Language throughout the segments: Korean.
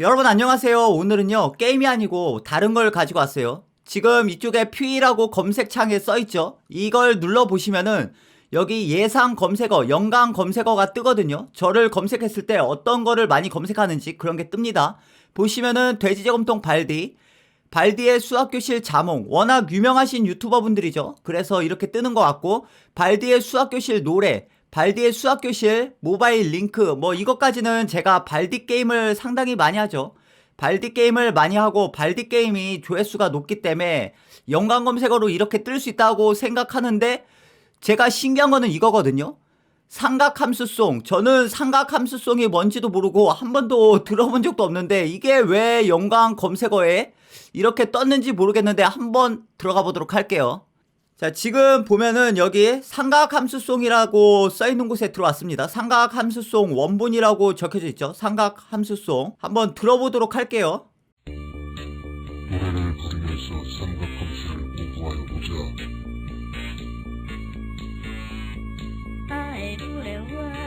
여러분 안녕하세요. 오늘은요 게임이 아니고 다른 걸 가지고 왔어요. 지금 이쪽에 퓨이라고 검색창에 써있죠. 이걸 눌러 보시면은 여기 예상 검색어, 연관 검색어가 뜨거든요. 저를 검색했을 때 어떤 거를 많이 검색하는지 그런 게 뜹니다. 보시면은 돼지저금통 발디, 발디의 수학교실 자몽 워낙 유명하신 유튜버 분들이죠. 그래서 이렇게 뜨는 것 같고 발디의 수학교실 노래 발디의 수학교실 모바일 링크 뭐 이것까지는 제가 발디 게임을 상당히 많이 하죠. 발디 게임을 많이 하고 발디 게임이 조회수가 높기 때문에 연관 검색어로 이렇게 뜰 수 있다고 생각하는데 제가 신기한 거는 이거거든요. 삼각함수송. 저는 삼각함수송이 뭔지도 모르고 한 번도 들어본 적도 없는데 이게 왜 연관 검색어에 이렇게 떴는지 모르겠는데 한번 들어가 보도록 할게요. 자, 지금 보면은 여기 삼각함수송이라고 써 있는 곳에 들어왔습니다. 삼각함수송 원본이라고 적혀져 있죠. 삼각함수송. 한번 들어보도록 할게요. 노래를 부르면서 삼각함수를 공부하여 보자. 알분의 y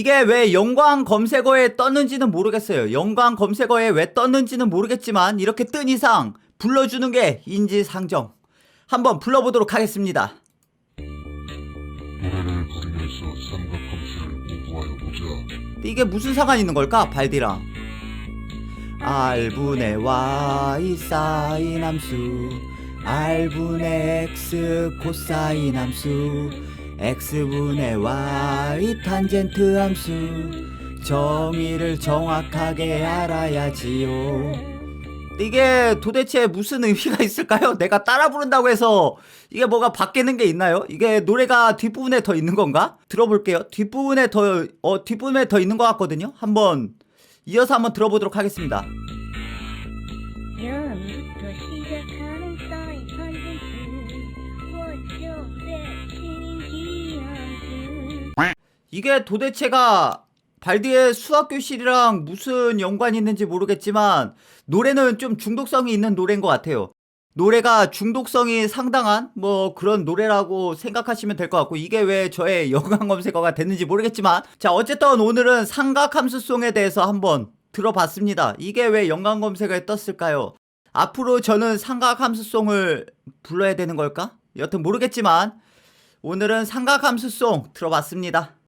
이게 왜 연관 검색어에 떴는지는 모르겠어요. 연관 검색어에 왜 떴는지는 모르겠지만 이렇게 뜬 이상 불러주는 게 인지상정. 한번 불러보도록 하겠습니다. 노래를 부르면서 삼각함수를 공부하여 보자. 이게 무슨 상관 있는 걸까? 발디랑. R분의 Y 사인 함수 R분의 X 코사인 함수 X분의 Y 탄젠트 함수 정의를 정확하게 알아야지요 이게 도대체 무슨 의미가 있을까요? 내가 따라 부른다고 해서 이게 뭐가 바뀌는 게 있나요? 이게 노래가 뒷부분에 더 있는 건가? 들어볼게요. 뒷부분에 더, 어, 뒷부분에 더 있는 것 같거든요? 한번 이어서 한번 들어보도록 하겠습니다. 이게 도대체가 발디의 수학교실이랑 무슨 연관이 있는지 모르겠지만 노래는 좀 중독성이 있는 노래인 것 같아요. 노래가 중독성이 상당한 뭐 그런 노래라고 생각하시면 될 것 같고 이게 왜 저의 연관 검색어가 됐는지 모르겠지만 자 어쨌든 오늘은 삼각함수송에 대해서 한번 들어봤습니다. 이게 왜 연관 검색어에 떴을까요? 앞으로 저는 삼각함수송을 불러야 되는 걸까? 여튼 모르겠지만 오늘은 삼각함수송 들어봤습니다.